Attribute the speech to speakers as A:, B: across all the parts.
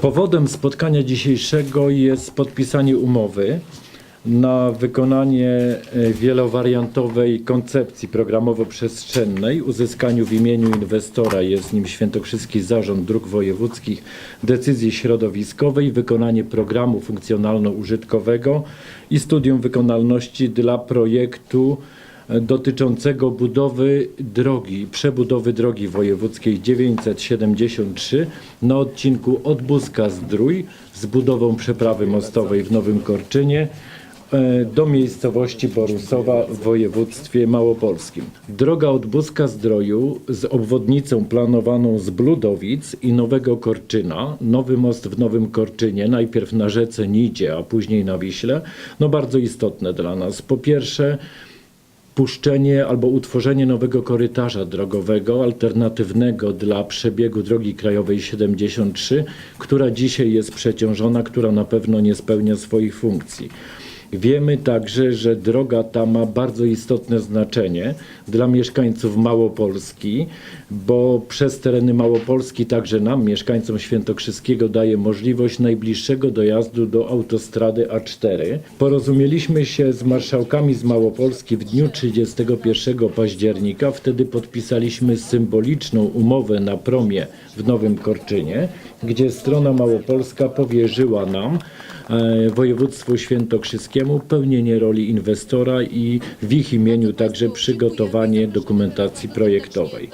A: Powodem spotkania dzisiejszego jest podpisanie umowy na wykonanie e, wielowariantowej koncepcji programowo-przestrzennej, uzyskaniu w imieniu inwestora, jest nim Świętokrzyski Zarząd Dróg Wojewódzkich, decyzji środowiskowej, wykonanie programu funkcjonalno-użytkowego i studium wykonalności dla projektu dotyczącego budowy drogi, przebudowy drogi wojewódzkiej 973 na odcinku od Buska Zdrój z budową przeprawy mostowej w Nowym Korczynie e, do miejscowości Borusowa w województwie małopolskim. Droga od Buska Zdroju z obwodnicą planowaną z Bludowic i Nowego Korczyna, nowy most w Nowym Korczynie, najpierw na rzece Nidzie, a później na Wiśle, no bardzo istotne dla nas. Po pierwsze, puszczenie albo utworzenie nowego korytarza drogowego alternatywnego dla przebiegu drogi krajowej 73, która dzisiaj jest przeciążona, która na pewno nie spełnia swoich funkcji. Wiemy także, że droga ta ma bardzo istotne znaczenie dla mieszkańców Małopolski, bo przez tereny Małopolski także nam, mieszkańcom Świętokrzyskiego, daje możliwość najbliższego dojazdu do autostrady A4. Porozumieliśmy się z marszałkami z Małopolski w dniu 31 października. Wtedy podpisaliśmy symboliczną umowę na promie w Nowym Korczynie, gdzie strona małopolska powierzyła nam e, województwu pełnienie roli inwestora i w ich imieniu także przygotowanie dokumentacji projektowej.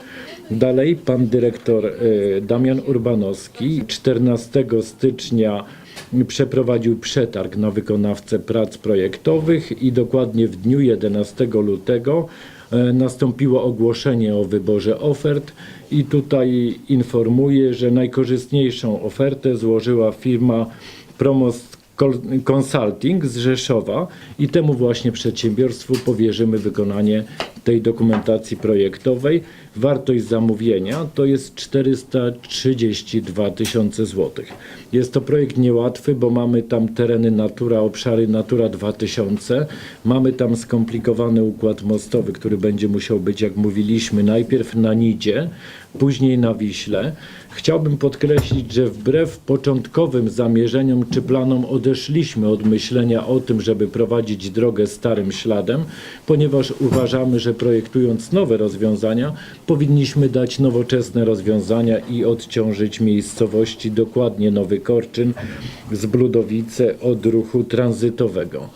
A: Dalej pan dyrektor e, Damian Urbanowski 14 stycznia przeprowadził przetarg na wykonawcę prac projektowych i dokładnie w dniu 11 lutego e, nastąpiło ogłoszenie o wyborze ofert i tutaj informuję, że najkorzystniejszą ofertę złożyła firma Promost Col- Consulting z Rzeszowa i temu właśnie przedsiębiorstwu powierzymy wykonanie tej dokumentacji projektowej. Wartość zamówienia to jest 432 tysiące złotych. Jest to projekt niełatwy, bo mamy tam tereny Natura, obszary Natura 2000. Mamy tam skomplikowany układ mostowy, który będzie musiał być, jak mówiliśmy, najpierw na Nidzie, później na Wiśle. Chciałbym podkreślić, że wbrew początkowym zamierzeniom czy planom odeszliśmy od myślenia o tym, żeby prowadzić drogę starym śladem, ponieważ uważamy, że projektując nowe rozwiązania, powinniśmy dać nowoczesne rozwiązania i odciążyć miejscowości, dokładnie Nowy Korczyn z Bludowice od ruchu tranzytowego.